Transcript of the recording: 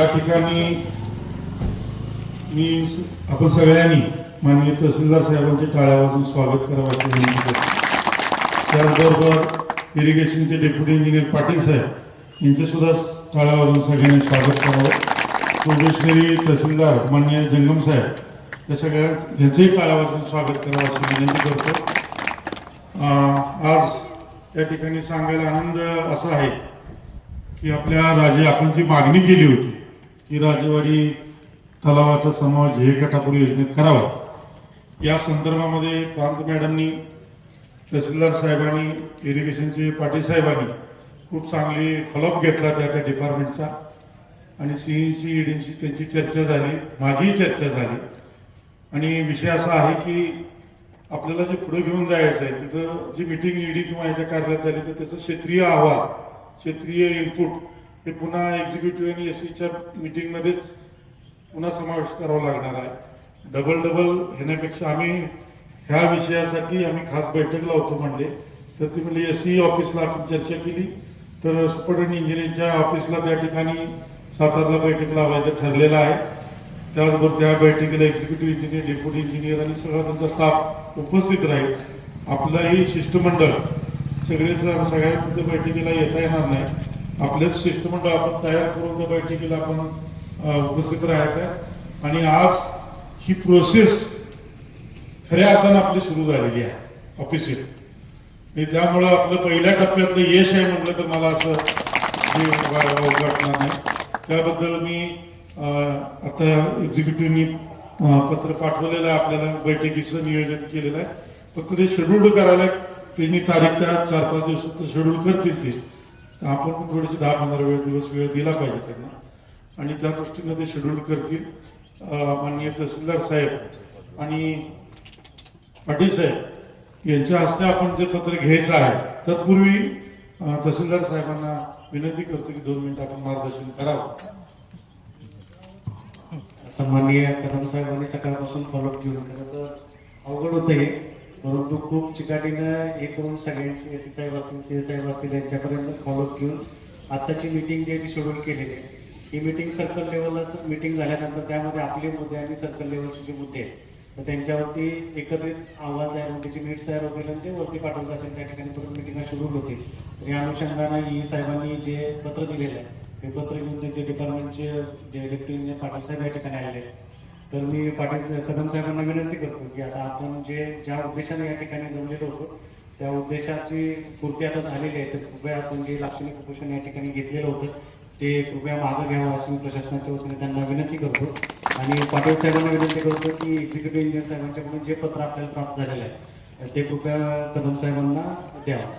या ठिकाणी मी आपण सगळ्यांनी माननीय तहसीलदार साहेबांचे टाळ्यापासून स्वागत करावं विनंती करतो. त्याचबरोबर इरिगेशनचे डेप्युटी इंजिनियर पाटील साहेब यांचेसुद्धा सुद्धा वाजून सगळ्यांनी स्वागत करावं. प्रोबेशनरी तहसीलदार माननीय जंगम साहेब या सगळ्या यांचंही टाळ्यापासून स्वागत करावं असं विनंती करतो. आज या ठिकाणी सांगायला आनंद असा आहे की आपल्या राजे आपण जी मागणी केली होती. की राजेवाडी तलावाचा समावेश झे कटापूर योजनेत करावा. या संदर्भामध्ये प्रांत मॅडमनी तहसीलदार साहेबांनी इरिगेशनचे पाटील साहेबांनी खूप चांगली फॉलोअप घेतला त्या त्या डिपार्टमेंटचा आणि सीईंची ईडींशी त्यांची चर्चा झाली माझीही चर्चा झाली. आणि विषय असा आहे की आपल्याला जे पुढे घेऊन जायचं आहे तिथं जी मिटिंग ईडी किंवा याच्या कार्यालयात झाली तर त्याचं क्षेत्रीय अहवाल क्षेत्रीय इनपुट हे पुन्हा एक्झिक्युटिव्ह आणि एस सीच्या मिटिंगमध्येच पुन्हा समावेश करावा लागणार आहे. डबल डबल घेण्यापेक्षा आम्ही ह्या विषयासाठी आम्ही खास बैठक लावतो म्हणले. तर ती म्हणजे एस सी ऑफिसला e आपण चर्चा केली. तर सुपरटेंड इंजिनिअरिंगच्या ऑफिसला त्या ठिकाणी सातारला बैठक लावायचं ठरलेलं आहे. त्याचबरोबर त्या बैठकीला एक्झिक्युटिव्ह इंजिनियर डेप्युटी इंजिनियर आणि सगळा त्यांचा स्टाफ उपस्थित राहील. आपलंही शिष्टमंडळ सगळे सगळ्या तिथे बैठकीला येता येणार नाही. आपलंच शिष्टमंडळ आपण तयार करून त्या बैठकीला आपण उपस्थित राहायचं आहे. आणि आज ही प्रोसेस खऱ्या अर्थानं आपली सुरू झालेली आहे ऑफिशियल त्यामुळं आपलं पहिल्या टप्प्यातलं यश आहे म्हटलं तर मला असं वाटणार नाही. त्याबद्दल मी आता एक्झिक्युटिव्हनी पत्र पाठवलेलं आहे आपल्याला बैठकीचं नियोजन केलेलं आहे. फक्त ते शेड्यूल करायला त्यांनी तारीख त्या चार पाच दिवसात शेड्यूल करतील ते. आपण पण थोडीशी दहा पंधरा वेळ दिवस वेळ दिला पाहिजे त्यांना. आणि त्या दृष्टीने ते शेड्यूल करतील. माननीय तहसीलदार साहेब आणि पाटील साहेब यांच्या हस्ते आपण ते पत्र घ्यायचं आहे तत्पूर्वी तहसीलदार साहेबांना विनंती करतो की दोन मिनिटं आपण मार्गदर्शन करावं. सन्माननीय कदम साहेबांनी सकाळपासून फॉलोअप घेऊन खरं तर अवघड होतं हे. परंतु खूप चिकाटीनं हे करून सगळ्यांची एस सी साहेब असतील सी साहेब असतील यांच्यापर्यंत फॉलोअप घेऊन आत्ताची मीटिंग जी आहे ती शेड्यूल केलेली आहे. ही मीटिंग सर्कल लेवलला मीटिंग झाल्यानंतर त्यामध्ये आपले मुद्दे आणि सर्कल लेवलचे जे मुद्दे आहेत तर त्यांच्यावरती एकत्रित आवाज तयार होऊन त्याची नीट तयार होतील आणि ते वरती पाठवले जातील त्या ठिकाणी परत मिटिंग शेड्यूल होतील. तर या अनुषंगानं ई साहेबांनी जे पत्र दिलेलं आहे ते पत्र घेऊन त्यांचे डिपार्टमेंटचे जे डेप्युटी इंजिनियर पाटील साहेब या ठिकाणी आलेले आहेत. तर मी पाटील कदम साहेबांना विनंती करतो की आता आपण जे ज्या उद्देशाने या ठिकाणी जमलेलो होतो त्या उद्देशाची पूर्ती आता झालेली आहे. तर कृपया आपण जे लाक्षणिक उपोषण या ठिकाणी घेतलेलं होतं ते कृपया मागं घ्यावं असं मी प्रशासनाच्या वतीने त्यांना विनंती करतो. आणि पाटील साहेबांना विनंती करतो की एक्झिक्युटिव्ह इंजिनियर साहेबांच्याकडून जे पत्र आपल्याला प्राप्त झालेलं आहे ते कृपया कदम साहेबांना द्यावं.